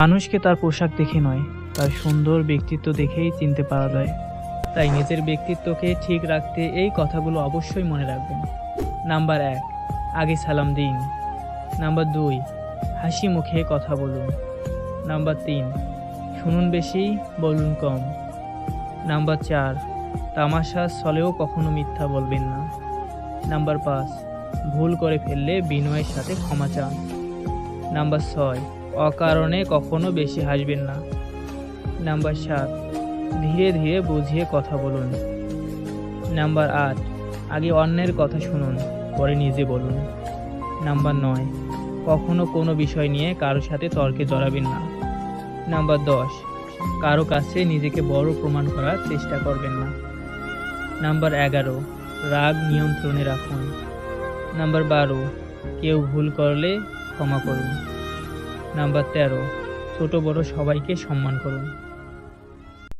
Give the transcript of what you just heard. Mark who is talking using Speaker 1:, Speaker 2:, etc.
Speaker 1: মানুষকে তার পোশাক দেখে নয়, তার সুন্দর ব্যক্তিত্ব দেখেই চিনতে পারা যায়। তাই নিজের ব্যক্তিত্বকে ঠিক রাখতে এই কথাগুলো অবশ্যই মনে রাখবেন। নাম্বার এক, আগে সালাম দিন। নাম্বার দুই, হাসি মুখে কথা বলুন। নাম্বার তিন, শুনুন বেশি, বলুন কম। নাম্বার চার, তামাশা ছলেও কখনো মিথ্যা বলবেন না। নাম্বার পাঁচ, ভুল করে ফেললে বিনয়ের সাথে ক্ষমা চান। নাম্বার ছয় অকারণে কখনো বেশি হাসবেন না। নাম্বার সাত, ধীরে ধীরে বুঝিয়ে কথা বলুন। নাম্বার আট, আগে অন্যের কথা শুনুন, পরে নিজে বলুন। নাম্বার নয়, কখনো কোনো বিষয় নিয়ে কারও সাথে তর্কে জড়াবেন না। নাম্বার দশ, কারও কাছে নিজেকে বড় প্রমাণ করার চেষ্টা করবেন না। নাম্বার এগারো, রাগ নিয়ন্ত্রণে রাখুন। নাম্বার বারো, কেউ ভুল করলে ক্ষমা করুন। নাম্বার তেরো ছোট বড় সবাইকে সম্মান করুন।